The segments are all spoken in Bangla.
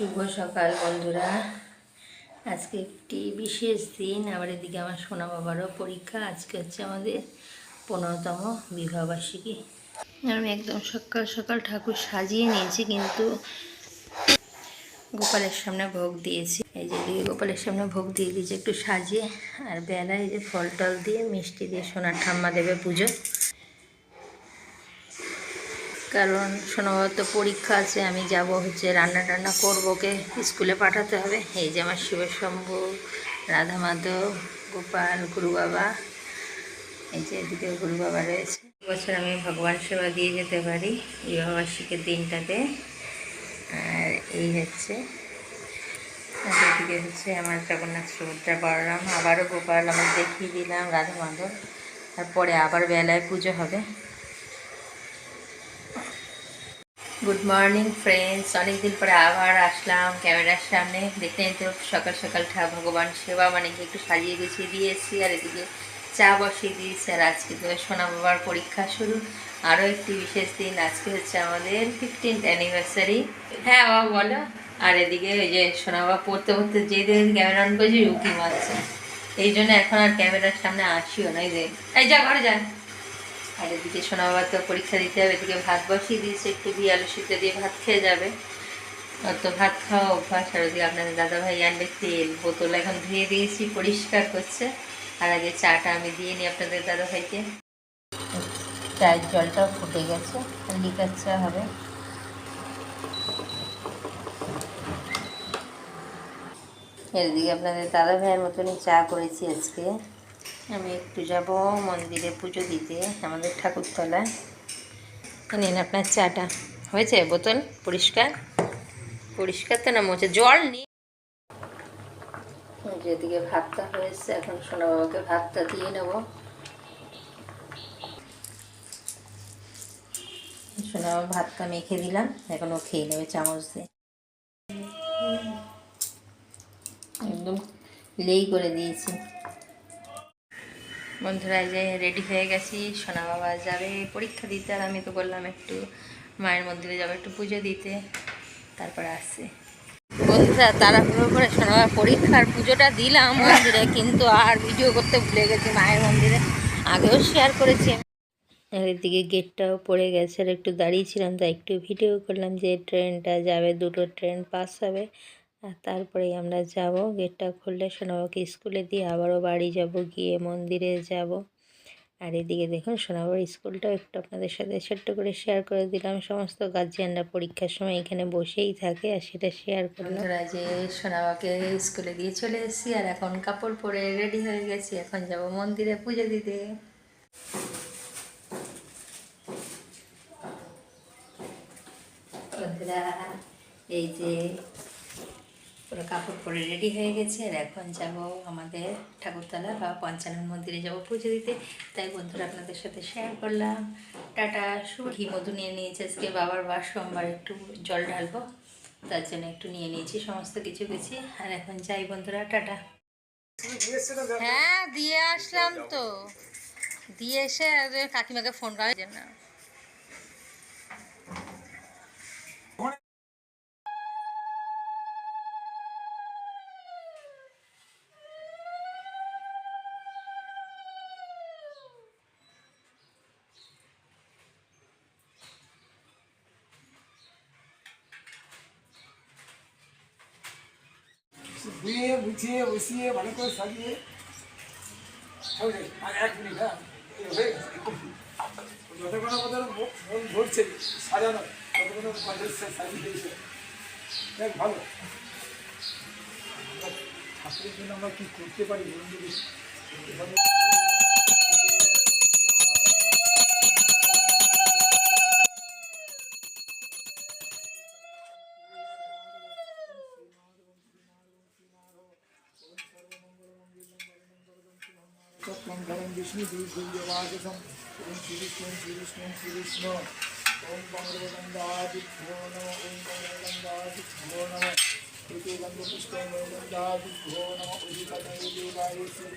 শুভ সকাল বন্ধুরা। আজকে একটি বিশেষ দিন। আবার এদিকে আমার সোনা বাবারও পরীক্ষা। আজকে হচ্ছে আমাদের পনেরোতম বিবাহবার্ষিকী আমি একদম সকাল সকাল ঠাকুর সাজিয়ে নিয়েছি, কিন্তু গোপালের সামনে ভোগ দিয়েছি। এই যে গোপালের সামনে ভোগ দিয়ে দিয়েছি একটু সাজিয়ে। আর বেলায় যে ফল টল দিয়ে মিষ্টি দিয়ে সোনার ঠাম্মা দেবে পুজো। কারণ শোনাবার তো পরীক্ষা আছে, আমি যাব হচ্ছে রান্না টান্না করব ওকে স্কুলে পাঠাতে হবে। এই যে আমার শিবশম্ভু রাধা মাধব গোপাল গুরু বাবা এই যে এদিকে গুরু বাবা রয়েছে। বছর আমি ভগবান সেবা দিয়ে যেতে পারি, বিবাহবার্ষিকের দিনটাতে। আর এই হচ্ছে এদিকে হচ্ছে আমার জগন্নাথ সুভদ্রা বলরাম, আবারও গোপাল, আমি দেখিয়ে দিলাম রাধা মাধব তারপরে আবার বেলায় পুজো হবে। গুড মর্নিং ফ্রেন্ডস অনেকদিন পরে আবার আসলাম ক্যামেরার সামনে। দেখলেন তো সকাল সকাল ভগবান সেবা মানে একটু সাজিয়ে গুছিয়ে দিয়েছি আর এদিকে চা বসিয়ে দিয়েছি, আর আজকে তো সোনা বাবার পরীক্ষা শুরু। আরও একটি বিশেষ দিন, আজকে হচ্ছে আমাদের ফিফটিন্থ অ্যানিভার্সারি হ্যাঁ বাবা, বলো। আর এদিকে ওই যে সোনা বাবা পড়তে পড়তে যে দিন ক্যামেরা অন করেছি উকি মারছে। এই জন্য এখন আর ক্যামেরার সামনে আসিও না, এই যে। এই যা, ঘরে যা। আর এদিকে সোনা বাবা তো পরীক্ষা দিতে হবে, এদিকে ভাত বসিয়ে দিয়েছে, একটু দিয়ে আলু সিদ্ধ দিয়ে ভাত খেয়ে যাবে। তো ভাত খাওয়া অভ্যাস, আর ওদিকে আপনাদের দাদাভাই আনবে তেল, বোতল এখন ধুয়ে দিয়েছি, পরিষ্কার করছে। আর আগে চাটা আমি দিয়ে নিই আপনাদের দাদাভাইকে। চায়ের জলটাও ফুটে গেছে লিকার চা হবে। এদিকে আপনাদের দাদা ভাইয়ের মতনই চা করেছি আজকে। আমি একটু যাব মন্দিরে পুজো দিতে, আমাদের ঠাকুরতলায়। নিন আপনার চাটা। হয়েছে বোতল? পরিষ্কার? পরিষ্কার তো না মোছে জল নেই যেদিকে ভাতটা হয়েছে, এখন সোনা বাবাকে ভাতটা দিয়ে নেব। সোনা বাবা ভাতটা মেখে দিলাম, এখন ও খেয়ে নেবে চামচ দিয়ে। একদম লেই করে দিয়েছি। বন্ধুরা যে রেডি হয়ে গেছি। সোনা বাবা যাবে পরীক্ষা দিতে আর আমি তো বললাম একটু মায়ের মন্দিরে যাব একটু পুজো দিতে। তারপরে আসছে। বন্ধুরা, তাড়াহুড়ো করে সোনা বাবা পরীক্ষার পুজোটা দিলাম মন্দিরে, কিন্তু আর ভিডিও করতে ভুলে গেছি মায়ের মন্দিরে। আগেও শেয়ার করেছি আর এদিকে গেটটাও পড়ে গেছে আর একটু দাঁড়িয়েছিলাম তাই একটু ভিডিও করলাম যে ট্রেনটা যাবে, দুটো ট্রেন পাস হবে। আর তারপরেই আমরা যাব। গেটটা খুললে সোনাবাকে স্কুলে দিয়ে আবারও বাড়ি যাব, গিয়ে মন্দিরে যাব। আর এদিকে দেখুন সোনাবার স্কুলটাও একটু আপনাদের সাথে ছোট্ট করে শেয়ার করে দিলাম। সমস্ত গার্জিয়ানরা পরীক্ষার সময় এখানে বসেই থাকে আর সেটা শেয়ার করলাম। যে সোনাবাকে স্কুলে দিয়ে চলে এসেছি আর এখন কাপড় পরে রেডি হয়ে গেছি। এখন যাব মন্দিরে পুজো দিতে। এই যে পুরো কাপড় পরে রেডি হয়ে গেছে। আর এখন যাব আমাদের ঠাকুরতলা বা পঞ্চানন মন্দিরে যাব পুজো দিতে। তাই বন্ধুরা আপনাদের সাথে শেয়ার করলাম। টাটা, শুভ ঘি মধু নিয়ে নিয়েছে আজকে। বাবার বার সোমবার একটু জল ঢালবো, তার জন্য একটু নিয়ে নিয়েছি, সমস্ত কিছু কিছু আর এখন যাই বন্ধুরা, টাটা। হ্যাঁ দিয়ে আসলাম তো। দিয়ে এসে কাকিমাকে ফোন করা করার জন্য ধুয়ে মুছিয়ে বসিয়ে, ভালো করে সাজিয়ে। এক মিনিট হ্যাঁ হয়ে গেছে। যতক্ষণ আমাদের ধরছে সাজানো ততক্ষণ সাজিয়ে দিয়েছে। দেখ ভালো। ঠাকুরের জন্য আমরা কি করতে পারি বলুন त्वं ओम ॐ श्रीकृष्णं श्रीकृष्णं श्रीकृष्ण ॐ पङ्गदादिभ्यो नमः ॐ पङ्गदादिभ्यो नमः ऋतुगन्धपुष्पङ्गदादिभ्यो नमः उदितदेवाय श्री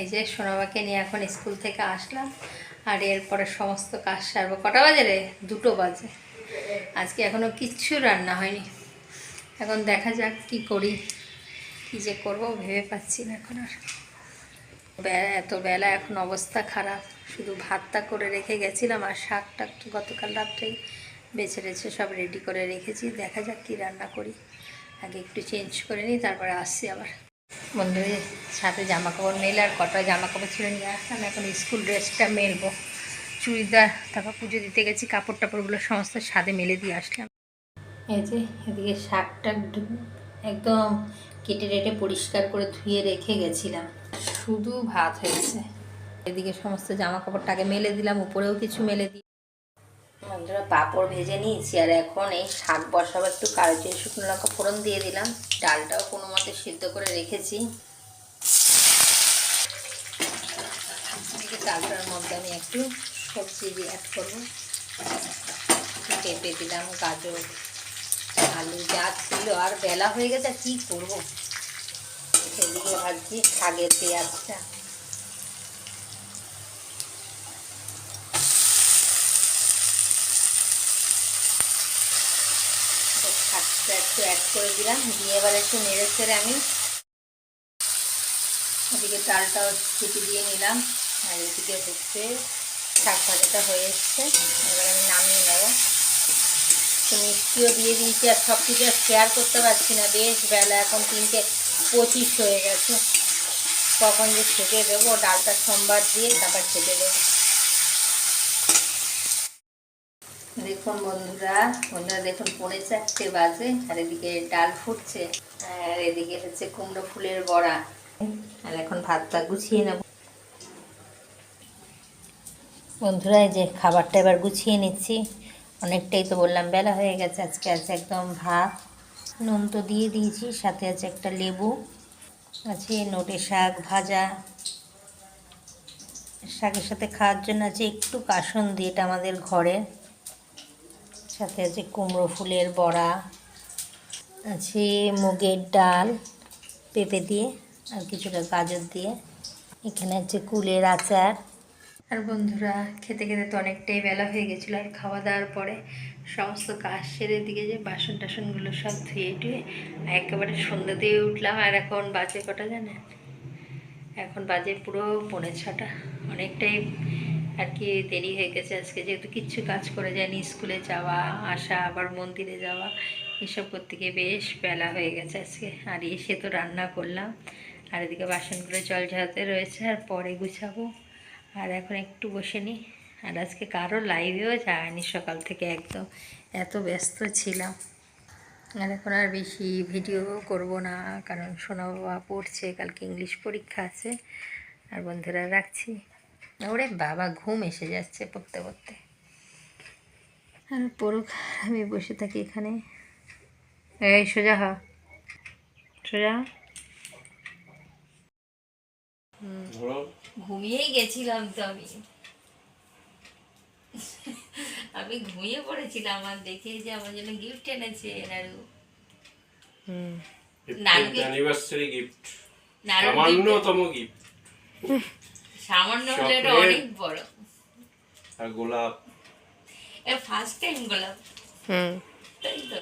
এই যে সোনামাকে নিয়ে এখন স্কুল থেকে আসলাম, আর এরপরে সমস্ত কাজ সারবো। কটা বাজে রে? দুটো বাজে। আজকে এখনও কিচ্ছু রান্না হয়নি। এখন দেখা যাক কি করি, কি যে করব ভেবে পাচ্ছি না এখন আর। বেলা, এত বেলা এখন অবস্থা খারাপ। শুধু ভাতটা করে রেখে গেছিলাম আর শাকটা গতকাল রাত্রেই বেছে রেছে, সব রেডি করে রেখেছি। দেখা যাক কি রান্না করি। আগে একটু চেঞ্জ করে নিই, তারপরে আসছি আবার। বন্ধুদের সাথে জামা কাপড় মেলে আর কটা জামা কাপড় ছিল নিয়ে আসলাম। এখন স্কুল ড্রেসটা মেলবো। চুড়িদার, তারপর পুজো দিতে গেছি, কাপড় টাপড়গুলো সমস্ত সাদে মেলে দিয়ে আসলাম। এই যে, এদিকে শাকটা একদম কেটে রেটে পরিষ্কার করে ধুয়ে রেখে গেছিলাম। শুধু ভাত হয়েছে। এদিকে সমস্ত জামা কাপড়টাকে মেলে দিলাম, উপরেও কিছু মেলে দিই বন্ধুরা পাঁপড় ভেজে নিয়েছি, আর এখন এই শাক বসাবো একটু কালো জিরে শুকনো লঙ্কা ফোড়ন দিয়ে দিলাম। ডালটাও কোনো মতে সিদ্ধ করে রেখেছি। ডালটার মধ্যে আমি একটু সবজি দিয়ে অ্যাড করব। পেঁপে দিলাম, গাজর, আলু যা ছিল, আর বেলা হয়ে গেছে কী করব? সেদিকে ভাবছি শাকের পেঁয়াজটা তো শাকটা একটু অ্যাড করে দিলাম। দিয়ে এবার একটু নেড়ে চেড়ে আমি ওদিকে ডালটাও ছিটি দিয়ে নিলাম। আর এদিকে হচ্ছে শাক ভাজাটা হয়ে এসছে। এবার আমি নামিয়ে নেব। তো মিষ্টিও দিয়ে দিয়েছি আর সব কিছু শেয়ার করতে পারছি না। বেশ বেলা, এখন তিনটে পঁচিশ হয়ে গেছে। কখন যে খেতে দেবো, ডালটা সোমবার দিয়ে তারপর খেতে দেবো। দেখুন বন্ধুরা বন্ধুরা দেখুন, পৌনে চারটে বাজে আর এদিকে ডাল ফুটছে আর এদিকে হচ্ছে কুমড়ো ফুলের বড়া। আর এখন ভাতটা গুছিয়ে নেব। বন্ধুরা, এই যে খাবারটা এবার গুছিয়ে নিচ্ছি। অনেকটাই তো বললাম, বেলা হয়ে গেছে, আজকে আছে একদম ভাত। নুন তো দিয়ে দিয়েছি, সাথে আছে একটা লেবু, আছে নোটে শাক ভাজা। শাকের সাথে খাওয়ার জন্য আছে একটু কাসন দিয়ে এটা আমাদের ঘরে। সাথে আছে কুমড়ো ফুলের বড়া, আছে মুগের ডাল, পেঁপে দিয়ে আর কিছুটা গাজর দিয়ে। এখানে আছে কুলের আচার। আর বন্ধুরা, খেতে খেতে তো অনেকটাই বেলা হয়ে গেছিল, আর খাওয়া দাওয়ার পরে সমস্ত কাজ সেরে দিকে যে বাসন টাসনগুলো সব ধুয়ে টুয়ে একেবারে সন্ধ্যা দিয়ে উঠলাম, আর এখন বাজে কটা জানেন? এখন বাজে পুরো পৌনে ছটা। অনেকটাই আর কি দেরি হয়ে গেছে আজকে, যেহেতু কিচ্ছু কাজ করে যায়নি, স্কুলে যাওয়া, আসা, আবার মন্দিরে যাওয়া, এসব করতে গিয়ে বেশ বেলা হয়ে গেছে আজকে। আর এসে তো রান্না করলাম। আর এদিকে বাসনগুলো জল ঝরাতে রয়েছে, আর পরে গুছাবো। আর এখন একটু বসে নিই। আর আজকে কারও লাইভেও যায়নি সকাল থেকে একদম। এত ব্যস্ত ছিলাম। আর এখন আর বেশি ভিডিও করব না, কারণ সোনা বাবা পড়ছে, কালকে ইংলিশ পরীক্ষা আছে। আর বন্ধুরা রাখছি। ওরে বাবা ঘুম এসে যাচ্ছে পড়তে পড়তে। আর পড়ুক আমি বসে থাকি এখানে। এই সোজা হ। সোজা। ঘুমিয়েই গেছিলাম তো আমি। আমি ঘুমিয়ে পড়েছিলাম আর দেখে যে আমার জন্য গিফট এনেছে নাড়ু নাড়ুকে অ্যানিভার্সারি গিফট সামান্যতম গিফট সামান্য হলে এটা অনেক বড়। আর গোলাপ। ফার্স্ট টাইম গোলাপ। তাই তো।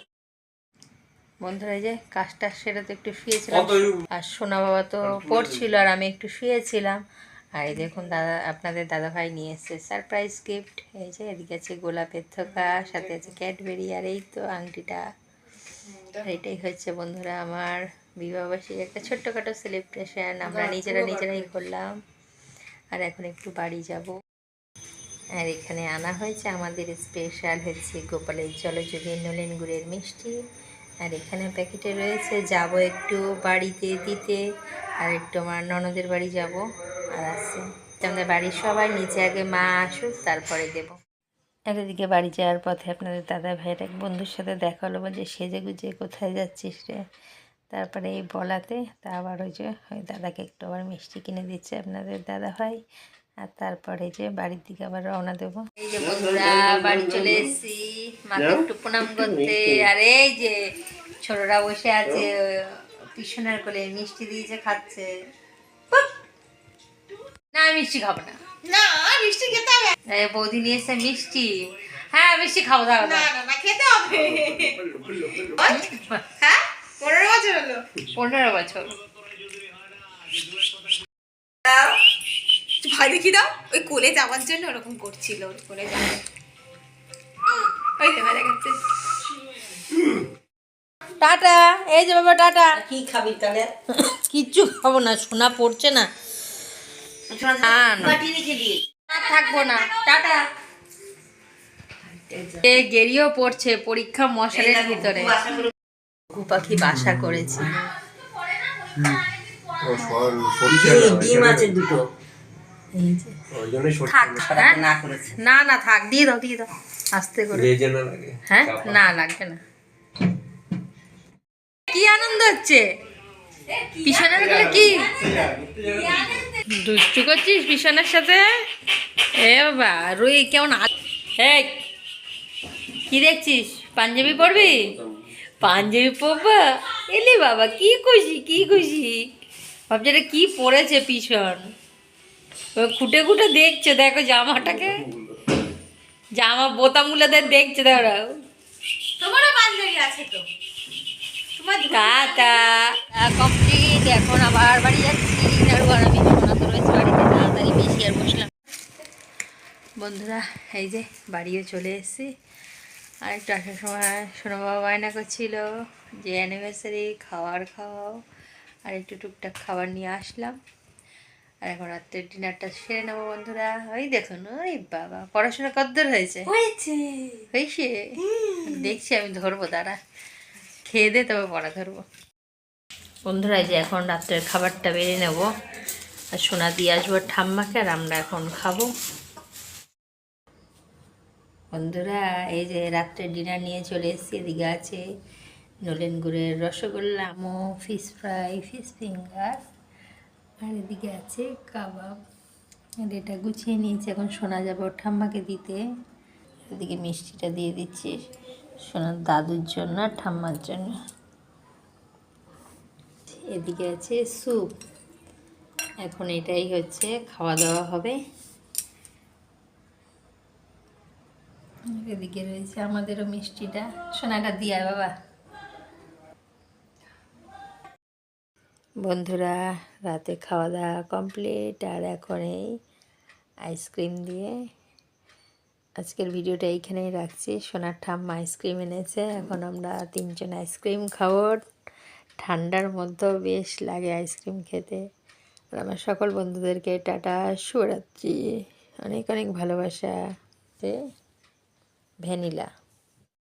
বন্ধুরা এই যে কাজটা সেটা তো একটু শুয়েছিলাম। আর সোনা বাবা তো পড়ছিল আর আমি একটু শুয়েছিলাম। আর এই দেখুন দাদা আপনাদের দাদা ভাই নিয়ে এসছে। সারপ্রাইজ গিফট এই যে এদিকে আছে গোলাপের থোকা সাথে আছে ক্যাডবেরি আর এই তো আংটিটা। এটাই হচ্ছে বন্ধুরা আমার বিবাহবার্ষিক একটা ছোট্টখাটো সেলিব্রেশন আমরা নিজেরা নিজেরাই করলাম। আর এখন একটু বাড়ি যাব। আর এখানে আনা হয়েছে আমাদের স্পেশাল হচ্ছে গোপালের জলযোগের নলেন গুড়ের মিষ্টি। আর এখানে প্যাকেটে রয়েছে, যাব একটু বাড়িতে দিতে আর একটু আমার ননদের বাড়ি যাব। আর আছে। আমাদের বাড়ির সবাই নিচে আগে মা আসুক, তারপরে দেব। এদিকে বাড়ি যাওয়ার পথে আপনাদের দাদা ভাইয়ের এক বন্ধুর সাথে দেখা হলো বলছে সেজে গুজে কোথায় যাচ্ছিস রে? তারপরে এই বলাতে তা আবার ওই যে ওই দাদাকে একটু আবার মিষ্টি কিনে দিচ্ছে আপনাদের দাদা ভাই। আর তারপরে যে বাড়ির দিকে আবার রওনা দেবো। এই যে বন্ধুরা বাড়ি চলে এসেছি। মাকে একটু প্রণাম করতে। আর এই যে ছোটরা বসে আছে পিছনের কোলে মিষ্টি দিয়েছে খাচ্ছে। না মিষ্টি খাব না। না মিষ্টি খেতে হবে। বৌদি নিয়ে এসে মিষ্টি। হ্যাঁ মিষ্টি খাব দাও না না না খেতে হবে। হ্যাঁ? পনেরো বছর হলো। পনেরো বছর। ভয় দেখি দাও। ওই কোলে যাওয়ার জন্য ওরকম করছিল ওর কোলে যাবে ওই তো ভয় দেখাচ্ছে। টাটা। এই যে বাবা টাটা। কি খাবি তাহলে? কিচ্ছু খাব না সোনা পড়ছে না, থাকব না। টাটা। এ গেরিও পড়ছে পরীক্ষা মশালের ভিতরে। ঘু পাখি বাসা করেছে। ডিম আছে দুটো। হ্যাঁ? না না থাক দিয়ে দাও দিয়ে দাও আস্তে করে। হ্যাঁ? না লাগবে না। কি আনন্দ হচ্ছে? পিছনেরগুলো কি? দুষ্টু করছিস পিছনের সাথে? এ বাবা রুই কেমন এই কি দেখছিস? পাঞ্জাবি পরবি? পাঞ্জাবি পরবা? এলি বাবা কি খুশি কি খুশি? ভাবছি এটা কি পরেছে পিছন? ও খুঁটে খুঁটে দেখছে দেখো জামাটাকে। জামা বোতামগুলোদের দেখছে দেখো। তোমারও বান্ধবী আছে তো? টাটা কমপ্লিট এখন আবার বাড়ি যাচ্ছি। তারপর আমি সোনা তো রয়েছে বাড়িতে। তাড়াতাড়ি বেশি আর বসলাম। বন্ধুরা এই যে বাড়িও চলে এসেছি। আর একটু আসার সময় সোনা বাবা বায়না করছিল যে অ্যানিভার্সারি খাবার খাওয়াও আর একটু টুকটাক খাবার নিয়ে আসলাম। আর এখন রাত্রের ডিনারটা সেরে নেব বন্ধুরা। ওই দেখুন ওই বাবা পড়াশোনা কতদূর হয়েছে? হয়েছে। হয়েছে? দেখছি আমি ধরবো দাঁড়া। খেয়ে দে তবে পড়া ধরবো। বন্ধুরা যে এখন রাত্রের খাবারটা বেড়ে নেব। আর সোনা দিয়ে আসব ঠাম্মাকে আর আমরা এখন খাব। বন্ধুরা, এই যে রাত্রে ডিনার নিয়ে চলে এসেছি, এদিকে আছে নলেন গুড়ের রসগোল্লা মো ফিশ ফ্রাই ফিশ ফিঙ্গার আর এদিকে আছে কাবাব। আর এটা গুছিয়ে নিয়েছি, এখন শোনা যাবে ওর ঠাম্মাকে দিতে। এদিকে মিষ্টিটা দিয়ে দিচ্ছি সোনার দাদুর জন্য আর ঠাম্মার জন্য। এদিকে আছে স্যুপ এখন এটাই হচ্ছে, খাওয়া দাওয়া হবে আর এদিকে রয়েছে আমাদেরও মিষ্টিটা। সোনাটা দিয়া বাবা। বন্ধুরা, রাতে খাওয়া দাওয়া কমপ্লিট আর এখন এই আইসক্রিম দিয়ে। আজকের ভিডিওটা এইখানেই রাখছি। সোনার ঠাম্মা আইসক্রিম এনেছে। এখন আমরা তিনজন আইসক্রিম খাব। ঠান্ডার মধ্যেও বেশ লাগে আইসক্রিম খেতে। আর আমার সকল বন্ধুদেরকে টাটা, শুভরাত্রি। অনেক অনেক ভালোবাসা। ভ্যানিলা